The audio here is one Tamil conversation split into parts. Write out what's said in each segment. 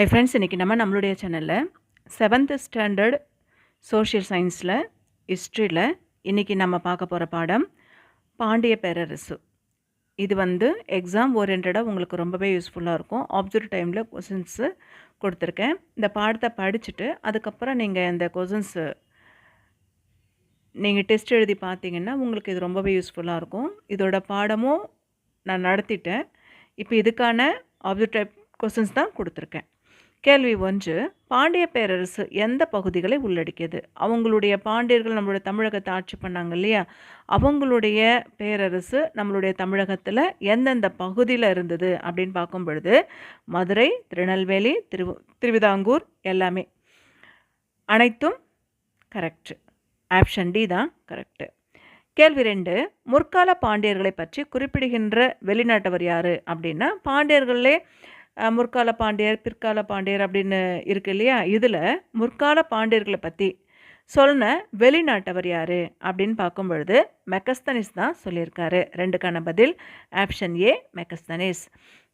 ஐ ஃப்ரெண்ட்ஸ் இன்றைக்கி நம்ம நம்மளுடைய சேனலில் செவன்த் ஸ்டாண்டர்ட் சோஷியல் சயின்ஸில் ஹிஸ்ட்ரியில் இன்றைக்கி நம்ம பார்க்க போகிற பாடம் பாண்டிய பேரரசு. இது வந்து எக்ஸாம் ஓரியன்டாக உங்களுக்கு ரொம்பவே யூஸ்ஃபுல்லாக இருக்கும். ஆப்சர்வ் டைமில் கொஷின்ஸு கொடுத்துருக்கேன். இந்த பாடத்தை படிச்சுட்டு அதுக்கப்புறம் நீங்கள் இந்த கொஷின்ஸு நீங்கள் டெஸ்ட் எழுதி பார்த்தீங்கன்னா உங்களுக்கு இது ரொம்பவே யூஸ்ஃபுல்லாக இருக்கும். இதோட பாடமும் நான் நடத்திட்டேன். இப்போ இதுக்கான ஆப்ஜெக்ட் டைப் கொஸ்டின்ஸ் தான் கொடுத்துருக்கேன். கேள்வி ஒன்று பாண்டிய பேரரசு எந்த பகுதிகளை உள்ளடக்கியது? அவங்களுடைய பாண்டியர்கள் நம்மளுடைய தமிழகத்தை ஆட்சி பண்ணாங்க இல்லையா? அவங்களுடைய பேரரசு நம்மளுடைய தமிழகத்தில் எந்தெந்த பகுதியில் இருந்தது அப்படின்னு பார்க்கும் பொழுது மதுரை திருநெல்வேலி திரு திருவிதாங்கூர் எல்லாமே. அனைத்தும் கரெக்டு ஆப்ஷன் டி தான் கரெக்டு கேள்வி ரெண்டு முற்கால பாண்டியர்களை பற்றி குறிப்பிடுகின்ற வெளிநாட்டவர் யார் அப்படின்னா பாண்டியர்களே முற்கால பாண்டியர் பிற்கால பாண்டியர் அப்படின்னு இருக்கு இல்லையா? இதில் முற்கால பாண்டியர்களை பற்றி சொன்ன வெளிநாட்டவர் யார் அப்படின்னு பார்க்கும் பொழுது மெக்கஸ்தனிஸ் தான் சொல்லியிருக்காரு. ரெண்டுக்கான பதில் ஆப்ஷன் ஏ மெக்கஸ்தனிஸ்.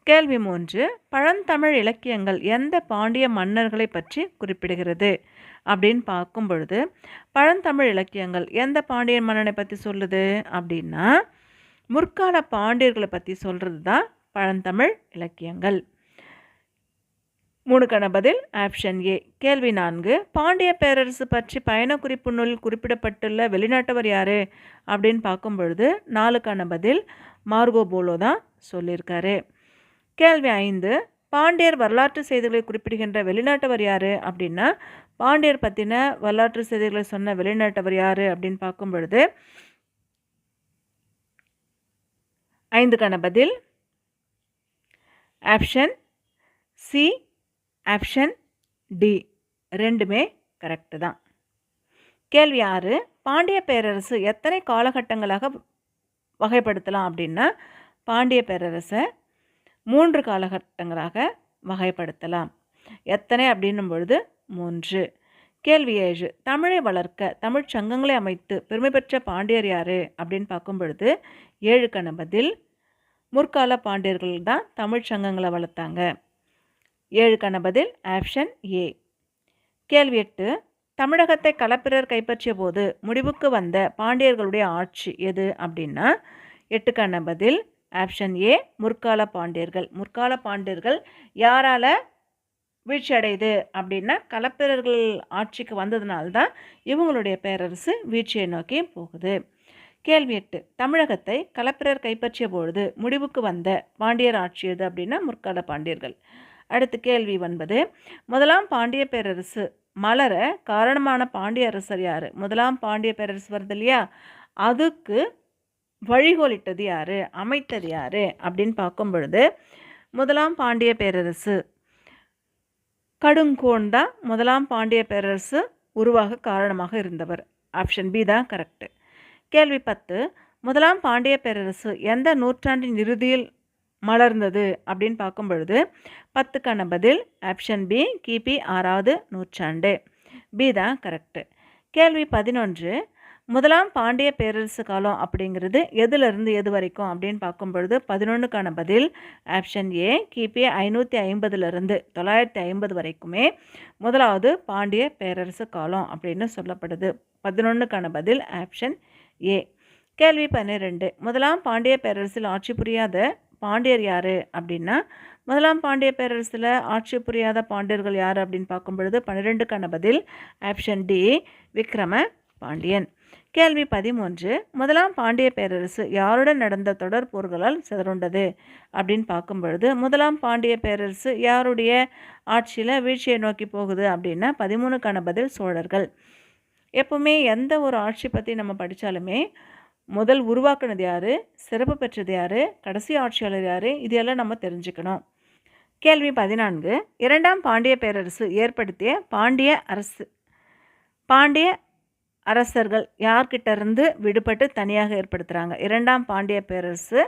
கேள்வி மூன்று பழந்தமிழ் இலக்கியங்கள் எந்த பாண்டிய மன்னர்களை பற்றி குறிப்பிடுகிறது அப்படின்னு பார்க்கும் பொழுது பழந்தமிழ் இலக்கியங்கள் எந்த பாண்டிய மன்னனை பற்றி சொல்லுது அப்படின்னா முற்கால பாண்டியர்களை பற்றி சொல்கிறது தான் பழந்தமிழ் இலக்கியங்கள். மூணுக்கான பதில் ஆப்ஷன் ஏ கேள்வி நான்கு பாண்டிய பேரரசு பற்றி பயண குறிப்பு நூல் குறிப்பிடப்பட்டுள்ள வெளிநாட்டவர் யார்? அப்படின்னு பார்க்கும் பொழுது நாலுக்கான பதில் மார்கோ போலோ தான் சொல்லியிருக்காரு. கேள்வி ஐந்து பாண்டியர் வரலாற்று செய்திகளை குறிப்பிடுகின்ற வெளிநாட்டவர் யார்? அப்படின்னா பாண்டியர் பற்றின வரலாற்று செய்திகளை சொன்ன வெளிநாட்டவர் யார்? அப்படின்னு பார்க்கும் பொழுது ஐந்துக்கான பதில் ஆப்ஷன் சி ஆப்ஷன் டி ரெண்டுமே கரெக்டு தான். கேள்வி ஆறு பாண்டிய பேரரசு எத்தனை காலகட்டங்களாக வகைப்படுத்தலாம் அப்படின்னா பாண்டிய பேரரசை மூன்று காலகட்டங்களாக வகைப்படுத்தலாம். எத்தனை அப்படின்னும் பொழுது மூன்று. கேள்வி ஏழு தமிழை வளர்க்க தமிழ்ச் சங்கங்களை அமைத்து பெருமை பெற்ற பாண்டியர் யார்? அப்படின்னு பார்க்கும் பொழுது ஏழுக்கான பதில் முற்கால பாண்டியர்கள் தான் தமிழ்ச் சங்கங்களை வளர்த்தாங்க. ஏழுக்கான பதில் ஆப்ஷன் ஏ கேள்வி எட்டு. தமிழகத்தை களப்பிரர் கைப்பற்றிய போது முடிவுக்கு வந்த பாண்டியர்களுடைய ஆட்சி எது அப்படின்னா எட்டுக்கான பதில் ஆப்ஷன் ஏ முற்கால பாண்டியர்கள். முற்கால பாண்டியர்கள் யாரால் வீழ்ச்சி அடையுது அப்படின்னா களப்பிரர்கள் ஆட்சிக்கு வந்ததுனால்தான் இவங்களுடைய பேரரசு வீழ்ச்சியை நோக்கி போகுது. கேள்வி எட்டு. தமிழகத்தை களப்பிரர் கைப்பற்றிய பொழுது முடிவுக்கு வந்த பாண்டியர் ஆட்சி எது அப்படின்னா முற்கால பாண்டியர்கள். அடுத்து கேள்வி ஒன்பது. முதலாம் பாண்டிய பேரரசு மலர காரணமான பாண்டிய அரசர் யார்? முதலாம் பாண்டிய பேரரசு வருது இல்லையா? அதுக்கு வழிகோலிட்டது யார்? அமைத்தது யார்? அப்படின்னு பார்க்கும் பொழுது முதலாம் பாண்டிய பேரரசு கடுங்கோன் தான் முதலாம் பாண்டிய பேரரசு உருவாக காரணமாக இருந்தவர். ஆப்ஷன் பி தான் கரெக்டு கேள்வி பத்து. முதலாம் பாண்டிய பேரரசு எந்த நூற்றாண்டின் இறுதியில் மலர்ந்தது அப்படின்னு பார்க்கும் பொழுது பத்துக்கான பதில் ஆப்ஷன் பி கிபி ஆறாவது நூற்றாண்டு. பி தான் கரெக்டு கேள்வி பதினொன்று முதலாம் பாண்டிய பேரரசு காலம் அப்படிங்கிறது எதுலேருந்து எது வரைக்கும் அப்படின்னு பார்க்கும் பொழுது பதினொன்றுக்கான பதில் ஆப்ஷன் ஏ கிபி ஐநூற்றி ஐம்பதுலேருந்து தொள்ளாயிரத்தி ஐம்பது வரைக்குமே முதலாவது பாண்டிய பேரரசு காலம் அப்படின்னு சொல்லப்படுது. பதினொன்றுக்கான பதில் ஆப்ஷன் ஏ. கேள்வி பன்னிரெண்டு முதலாம் பாண்டிய பேரரசில் ஆட்சி புரியாத பாண்டியர் யார் அப்படின்னா முதலாம் பாண்டிய பேரரசில் ஆட்சி புரியாத பாண்டியர்கள் யார் அப்படின்னு பார்க்கும் பொழுது பன்னிரெண்டுக்கான பதில் ஆப்ஷன் டி விக்ரம பாண்டியன். கேள்வி பதிமூன்று முதலாம் பாண்டிய பேரரசு யாருடன் நடந்த தொடர் போர்களால் சிதறுண்டது அப்படின்னு பார்க்கும் பொழுது முதலாம் பாண்டிய பேரரசு யாருடைய ஆட்சியில் வீழ்ச்சியை நோக்கி போகுது அப்படின்னா பதிமூணுக்கான பதில் சோழர்கள். எப்பவுமே எந்த ஒரு ஆட்சி பற்றி நம்ம படித்தாலுமே முதல் உருவாக்குனது யார்? சிறப்பு பெற்றது யார்? கடைசி ஆட்சியாளர் யார்? இதையெல்லாம் நம்ம தெரிஞ்சுக்கணும். கேள்வி பதினான்கு. இரண்டாம் பாண்டிய பேரரசு ஏற்படுத்திய பாண்டிய அரசு பாண்டிய அரசர்கள் யார்கிட்ட இருந்து விடுபட்டு தனியாக ஏற்படுத்துகிறாங்க இரண்டாம் பாண்டிய பேரரசு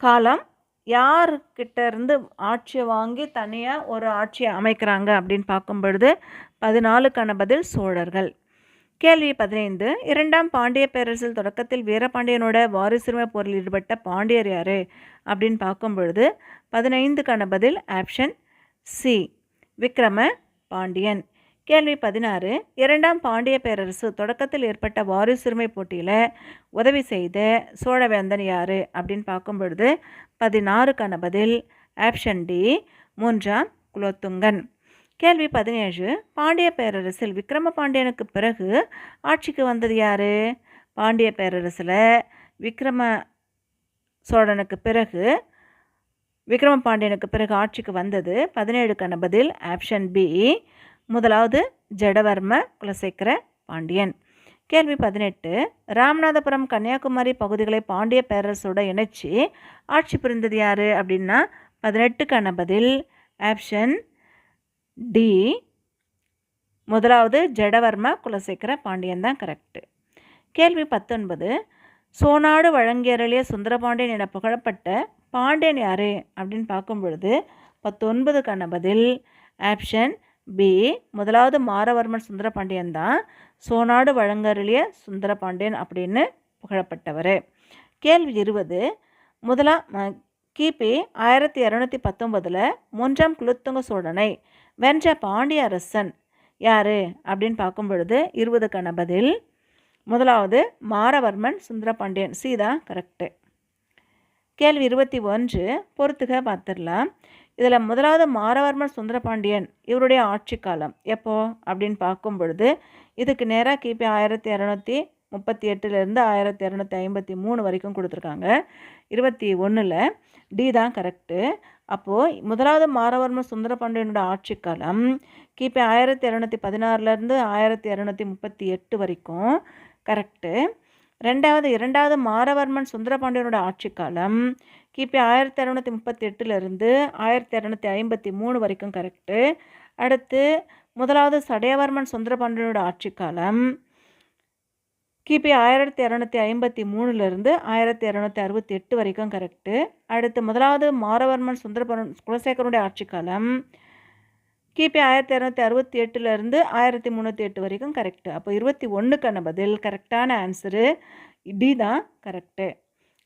காலம் யார்கிட்ட இருந்து ஆட்சியை வாங்கி தனியாக ஒரு ஆட்சியை அமைக்கிறாங்க அப்படின்னு பார்க்கும் பொழுது பதினாலுக்கான பதில் சோழர்கள். கேள்வி பதினைந்து. இரண்டாம் பாண்டிய பேரரசில் தொடக்கத்தில் வீரபாண்டியனோட வாரிசுரிமை போரில் ஈடுபட்ட பாண்டியர் யாரு? அப்படின்னு பார்க்கும் பொழுது பதினைந்துக்கான பதில் ஆப்ஷன் சி விக்ரம பாண்டியன். கேள்வி பதினாறு. இரண்டாம் பாண்டிய பேரரசு தொடக்கத்தில் ஏற்பட்ட வாரிசுரிமை போட்டியில் உதவி செய்த சோழவேந்தன் யார்? அப்படின்னு பார்க்கும் பொழுது பதினாறுக்கான பதில் ஆப்ஷன் டி மூன்றாம் குலோத்துங்கன். கேள்வி பதினேழு. பாண்டிய பேரரசில் விக்ரம பாண்டியனுக்கு பிறகு ஆட்சிக்கு வந்தது யார்? பாண்டிய பேரரசில் விக்ரம சோழனுக்கு பிறகு விக்ரம பாண்டியனுக்கு பிறகு ஆட்சிக்கு வந்தது பதினேழுக்கான பதில் ஆப்ஷன் பி. முதலாவது ஜடவர்ம குலசேகர பாண்டியன். கேள்வி பதினெட்டு. ராமநாதபுரம் கன்னியாகுமரி பகுதிகளை பாண்டிய பேரரசோட இணைச்சி ஆட்சி புரிந்தது யார் அப்படின்னா பதினெட்டுக்கான பதில் ஆப்ஷன் டி. முதலாவது ஜடவர்ம குலசேகர பாண்டியன் தான் கரெக்டு கேள்வி பத்தொன்பது. சோனாடு வழங்கியருளிய சுந்தரபாண்டியன் என புகழப்பட்ட பாண்டியன் யார் அப்படின்னு பார்க்கும் பொழுது பத்தொன்பதுக்கான பதில் ஆப்ஷன் பி. முதலாவது மாரவர்மன் சுந்தரபாண்டியன் தான் சோனாடு வழங்கருளிய சுந்தரபாண்டியன் அப்படின்னு புகழப்பட்டவர். கேள்வி இருபது. முதலாம் கிபி ஆயிரத்தி இரநூத்தி பத்தொன்பதில் மூன்றாம் குலுத்துங்க சோழனை வென்ற பாண்டிய அரசன் யார்? அப்படின்னு பார்க்கும் பொழுது இருபதுக்கான பதில் முதலாவது மாரவர்மன் சுந்தரபாண்டியன். சீதா தான் கரெக்டு கேள்வி இருபத்தி ஒன்று பொறுத்துக பார்த்துடலாம். இதில் முதலாவது மாரவர்மன் சுந்தரபாண்டியன் இவருடைய ஆட்சி காலம் எப்போ? அப்படின்னு பார்க்கும் பொழுது இதுக்கு நேராக கிபி ஆயிரத்தி இரநூத்தி முப்பத்தி எட்டுலேருந்து ஆயிரத்தி இரநூத்தி ஐம்பத்தி மூணு வரைக்கும் கொடுத்துருக்காங்க. இருபத்தி ஒன்றில் டி தான் கரெக்டு அப்போது முதலாவது மாரவர்ம சுந்தர பாண்டியனோட ஆட்சி காலம் கிபி ஆயிரத்தி இரநூத்தி பதினாறுலேருந்து ஆயிரத்தி இரநூத்தி முப்பத்தி எட்டு வரைக்கும். கரெக்டு ரெண்டாவது இரண்டாவது மாரவர்மன் சுந்தரபாண்டியனோட ஆட்சி காலம் கிபி ஆயிரத்தி இரநூத்தி முப்பத்தி எட்டுலேருந்து ஆயிரத்தி இரநூத்தி ஐம்பத்தி மூணு வரைக்கும் கரெக்டு அடுத்து முதலாவது சடையவர்மன் சுந்தரபாண்டியனோட ஆட்சி காலம் கிபி ஆயிரத்தி இரநூத்தி ஐம்பத்தி மூணுலேருந்து ஆயிரத்தி இரநூத்தி அறுபத்தி எட்டு வரைக்கும் கரெக்டு அடுத்து முதலாவது மாரவர்மன் சுந்தரபரன் குலசேகரனுடைய ஆட்சி காலம். கிபி ஆயிரத்தி இரநூத்தி அறுபத்தி எட்டுலேருந்து ஆயிரத்தி முந்நூற்றி எட்டு வரைக்கும் கரெக்டு அப்போ இருபத்தி ஒன்றுக்கான பதில் கரெக்டான ஆன்சரு டி தான் கரெக்டு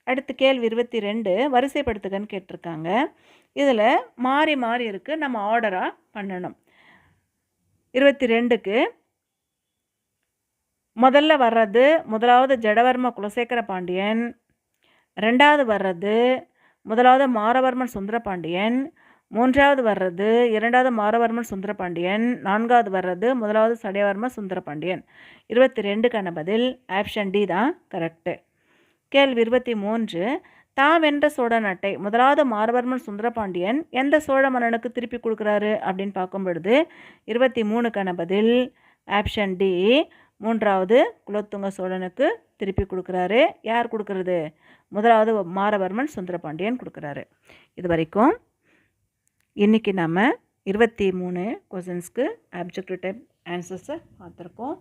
அடுத்து கேள்வி இருபத்தி ரெண்டு வரிசைப்படுத்துகன்னு கேட்டிருக்காங்க. இதில் மாறி மாறி இருக்குது நம்ம ஆர்டராக பண்ணணும். இருபத்தி ரெண்டுக்கு முதல்ல வர்றது முதலாவது ஜடவர்ம குலசேகர பாண்டியன். ரெண்டாவது வர்றது முதலாவது மாரவர்மன் சுந்தரபாண்டியன் மூன்றாவது வர்றது இரண்டாவது மாரவர்மன் சுந்தரபாண்டியன் நான்காவது வர்றது முதலாவது சடையவர்மன் சுந்தரபாண்டியன் இருபத்தி ரெண்டுக்கான பதில் ஆப்ஷன் டி தான் கரெக்டு. கேள்வி இருபத்தி மூன்று தான் வென்ற சோழ நாட்டை முதலாவது மாரவர்மன் சுந்தரபாண்டியன் எந்த சோழ மன்னனுக்கு திருப்பி கொடுக்குறாரு அப்படின்னு பார்க்கும் பொழுது இருபத்தி மூணுக்கான பதில் ஆப்ஷன் டி மூன்றாவது குலோத்துங்க சோழனுக்கு திருப்பி கொடுக்குறாரு. யார் கொடுக்கறது? முதலாவது மாரவர்மன் சுந்தரபாண்டியன் கொடுக்குறாரு. இது வரைக்கும் இன்றைக்கி நம்ம இருபத்தி மூணு கொஷின்ஸ்க்கு ஆப்ஜெக்டிவ் டைப் ஆன்சர்ஸை பார்த்துருக்கோம்.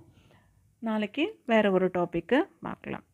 நாளைக்கு வேறு ஒரு டாப்பிக்கு பார்க்கலாம்.